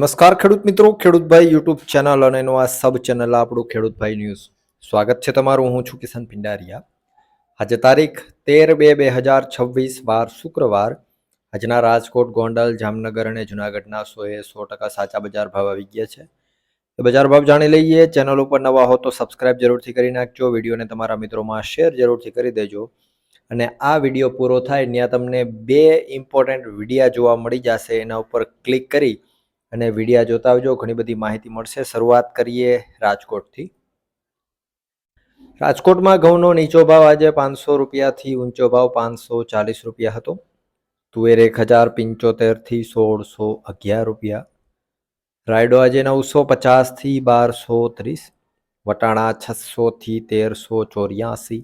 નમસ્કાર ખેડૂત મિત્રો ખેડૂતભાઈ યુટ્યુબ ચેનલ અને એનો આ સબ ચેનલ આપણું ખેડૂતભાઈ ન્યૂઝ સ્વાગત છે તમારું હું છું કિશન પિંડારિયા આજે તારીખ તેર બે બે હજાર છવ્વીસ વાર શુક્રવાર આજના રાજકોટ ગોંડલ જામનગર અને જૂનાગઢના સોએ સો ટકા સાચા બજાર ભાવ આવી ગયા છે તો બજાર ભાવ જાણી લઈએ ચેનલ ઉપર નવા હો તો સબસ્ક્રાઇબ જરૂરથી કરી નાખજો વિડીયોને તમારા મિત્રોમાં શેર જરૂરથી કરી દેજો અને આ વિડીયો પૂરો થાય ત્યાં તમને બે ઇમ્પોર્ટન્ટ વિડીયા જોવા મળી જશે એના ઉપર ક્લિક કરી અને વિડીયા જોતા આવજો ઘણી બધી માહિતી મળશે શરૂઆત કરીએ રાજકોટથી રાજકોટમાં ઘઉંનો નીચો ભાવ આજે પાંચસો રૂપિયાથી ઊંચો ભાવ પાંચસો ચાલીસ રૂપિયા હતો તુવેર એક હજાર પંચોતેરથી સોળસો અગિયાર રૂપિયા રાયડો આજે નવસો પચાસથી બારસો ત્રીસ વટાણા છસોથી તેરસો ચોર્યાસી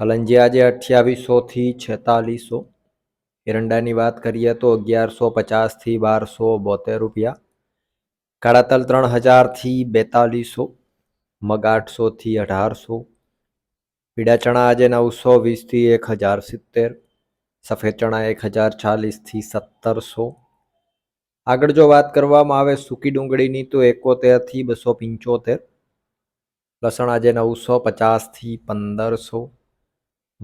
કલંજી આજે અઠ્યાવીસોથી છેતાલીસો हिरंडाની વાત કરીએ તો 1150 થી 1272 કળાતલ 3000 થી 4200 મગાટ 600 થી 1800 પીડા ચણા આજે 920 થી 1070 સફેદ ચણા 1040 થી 700 આગળ જો વાત કરવામાં આવે સુકી ડુંગળી ની તો 71 થી 275 લસણ આજે 950 થી 1500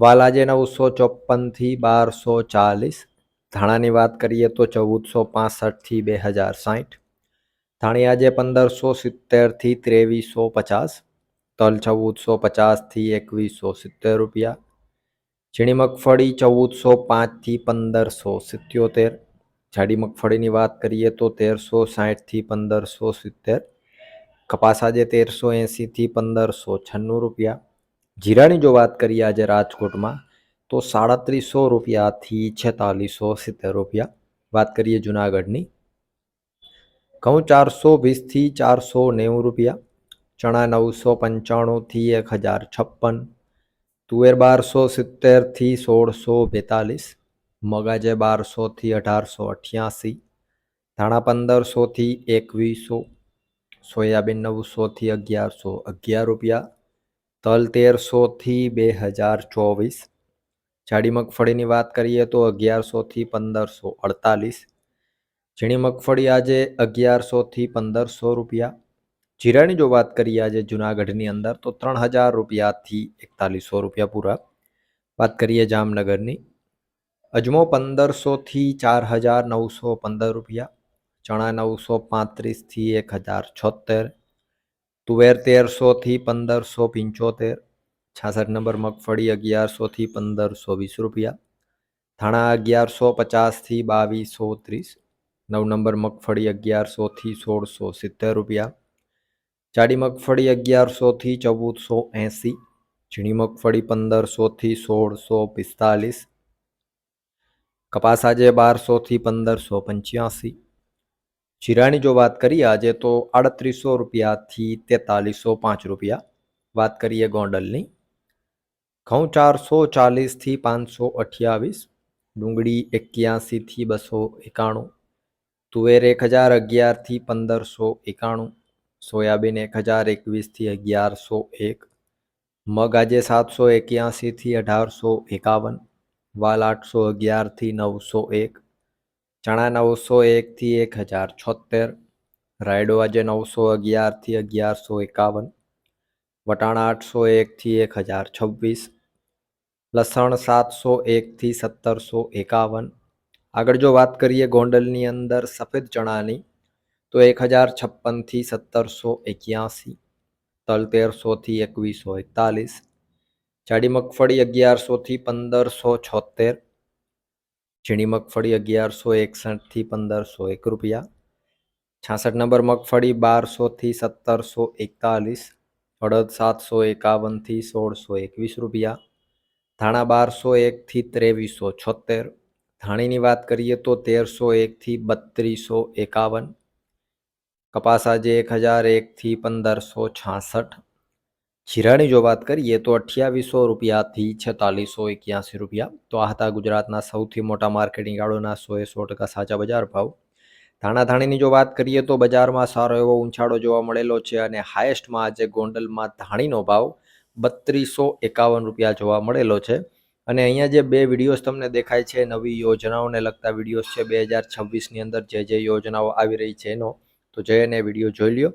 વાલાજે નવસો ચોપ્પનથી બારસો ચાલીસ ધાણાની વાત કરીએ તો ચૌદસો પાસઠથી બે હજાર સાઠ ધાણિયાજે પંદરસો સિત્તેરથી ત્રેવીસો પચાસ તલ ચૌદસો પચાસથી એકવીસો સિત્તેર રૂપિયા ઝીણી મગફળી ચૌદસો પાંચથી પંદરસો સિત્યોતેર જાડી મગફળીની વાત કરીએ તો તેરસો સાઠથી પંદરસો સિત્તેર કપાસ આજે તેરસો એંસીથી પંદરસો છન્નું રૂપિયા जीराणी जो बात करिए आज राजकोट में तो साढ़ तीस सौ रुपया थी छतालीस सौ सीतेर रुपया बात करिए जूनागढ़ घऊ चार सौ वीस थी चार सौ नेव रुपया चना नौ सौ पंचाणु थी एक हज़ार छप्पन तुवेर बार सौ सीतेर थी सोल सौ बेतालीस मगाजे बार सौ थी अठार सौ अठासी धाणा पंदर सौ थी एक सौ सोयाबीन नौ सौ थी अगियार सौ अगियार रुपया તલ તેરસોથી બે હજાર ચોવીસ જાડી મગફળીની વાત કરીએ તો અગિયારસોથી પંદરસો અડતાલીસ ઝીણી મગફળી આજે અગિયારસોથી પંદરસો રૂપિયા જીરાની જો વાત કરીએ આજે જુનાગઢની અંદર તો ત્રણ હજાર રૂપિયાથી એકતાલીસો રૂપિયા પૂરા વાત કરીએ જામનગરની અજમો પંદરસોથી ચાર હજાર નવસો પંદર રૂપિયા ચણા નવસો પાંત્રીસથી એક હજાર છોતેર तुवेयर 300 થી 1575 66 નંબર મકફડી 1100 થી 1520 રૂપિયા થાણા 1150 થી 1230 9 નંબર મકફડી 1100 થી 1670 રૂપિયા ચાડી મકફડી 1100 થી 1480 જીણી મકફડી 1500 થી 1645 કપાસ આજે 1200 થી 1585 शिराणी जो बात करिए आज तो अड़तरीस सौ रुपया थी तेतालीस सौ पांच रुपया बात करिए गोडल घऊ चार सौ चालीस थी पाँच सौ अठयावीस डूंगी एक थी बसो एकाणु तुवेर एक हज़ार अगियार पंदर सौ एकाणु सोयाबीन एक हज़ार एक थी अगियार सौ एक मग आज सात सौ एक अठार सौ एकावन वाल आठ सौ अगियार नौ सौ एक ચણા નવસો એકથી એક હજાર છોતેર રાયડો આજે નવસો અગિયારથી અગિયારસો એકાવન વટાણા આઠસો એકથી એક હજાર છવ્વીસ લસણ સાતસો એકથી સત્તરસો એકાવન આગળ જો વાત કરીએ ગોંડલની અંદર સફેદ ચણાની તો એક હજાર છપ્પનથી સત્તરસો એક્યાસી તલ તેરસોથી એકવીસો એકતાલીસ જાડી મગફળી અગિયારસોથી પંદરસો છોતેર झीणी मगफड़ी अगियार सौ एकसठ थी पंदर सौ एक रुपया छासठ नंबर मगफड़ी बार सौ थी सत्तर सौ एकतालीस अड़द सात सौ एकावन थी सोल सौ एकवीस रुपया धाणा बार सौ एक थी तेवीस सौ छोतेर धाणीनी बात करिए तो तेर सौ एक थी बत्तीस सौ एकावन कपास आज एक हज़ार एक थी पंदर सौ छासठ હીરાની જો વાત કરીએ તો અઠ્યાવીસો રૂપિયાથી છેતાલીસો એક્યાસી રૂપિયા તો આ હતા ગુજરાતના સૌથી મોટા માર્કેટિંગ યાર્ડોના સોએ સો ટકા સાચા બજાર ભાવ ધાણાધાણીની જો વાત કરીએ તો બજારમાં સારો એવો ઊંચાડો જોવા મળેલો છે અને હાયેસ્ટમાં આજે ગોંડલમાં ધાણીનો ભાવ બત્રીસો એકાવન રૂપિયા જોવા મળેલો છે અને અહીંયા જે બે વિડીયોઝ તમને દેખાય છે નવી યોજનાઓને લગતા વિડીયોઝ છે બે હજાર છવ્વીસની અંદર જે જે યોજનાઓ આવી રહી છે એનો તો જઈને વિડીયો જોઈ લ્યો